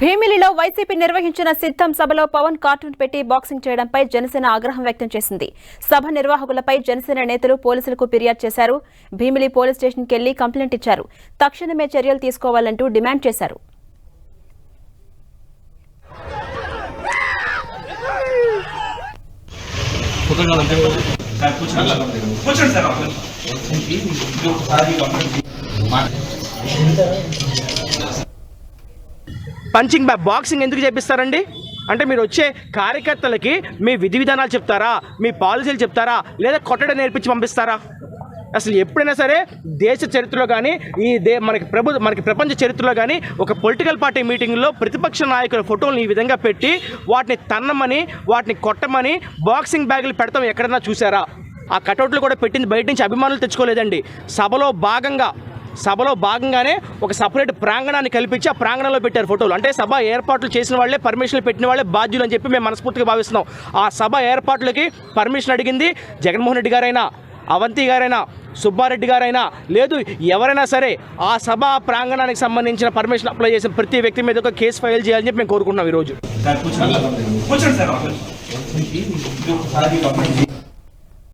భీమిలిలో YCP నిర్వహించిన సిద్ధం సభలో పవన్ కార్టూన్ పెట్టి బాక్సింగ్ చేయడంపై జనసేన ఆగ్రహం వ్యక్తం చేసింది. సభ నిర్వాహకులపై జనసేన నేతలు పోలీసులకు ఫిర్యాదు చేశారు. భీమిలి పోలీస్ స్టేషన్కి వెళ్ళి కంప్లైంట్ ఇచ్చారు. తక్షణమే చర్యలు తీసుకోవాలంటూ డిమాండ్ చేశారు. కూర్చోండి సార్ పంచింగ్ బ్యాగ్ బాక్సింగ్ ఎందుకు చేపిస్తారండి? అంటే మీరు వచ్చే కార్యకర్తలకి మీ విధి విధానాలు చెప్తారా? మీ పాలసీలు చెప్తారా? లేదా కొట్టడం నేర్పించి పంపిస్తారా? అసలు ఎప్పుడైనా సరే దేశ చరిత్రలో కానీ ఈ దే మనకి ప్రభు మనకి ప్రపంచ చరిత్రలో కానీ ఒక పొలిటికల్ పార్టీ మీటింగ్లో ప్రతిపక్ష నాయకుల ఫోటోలను ఈ విధంగా పెట్టి వాటిని తన్నమని వాటిని కొట్టమని బాక్సింగ్ బ్యాగులు పెడతాం ఎక్కడన్నా చూసారా? ఆ కటౌట్లు కూడా పెట్టింది బయట నుంచి అభిమానులు తెచ్చుకోలేదండి. సభలో భాగంగా సభలో భాగంగానే ఒక సపరేట్ ప్రాంగణాన్ని కల్పించి ఆ ప్రాంగణంలో పెట్టారు ఫోటోలు. అంటే సభ ఏర్పాట్లు చేసిన వాళ్ళే పర్మిషన్లు పెట్టిన వాళ్ళే బాధ్యులు అని చెప్పి మేము మనస్ఫూర్తిగా భావిస్తున్నాం. ఆ సభ ఏర్పాట్లకి పర్మిషన్ అడిగింది జగన్మోహన్ రెడ్డి గారైనా అవంతి గారైనా సుబ్బారెడ్డి గారైనా లేదు ఎవరైనా సరే ఆ సభ ప్రాంగణానికి సంబంధించిన పర్మిషన్ అప్లై చేసిన ప్రతి వ్యక్తి మీద ఒక కేసు ఫైల్ చేయాలని చెప్పి మేము కోరుకుంటున్నాం ఈరోజు.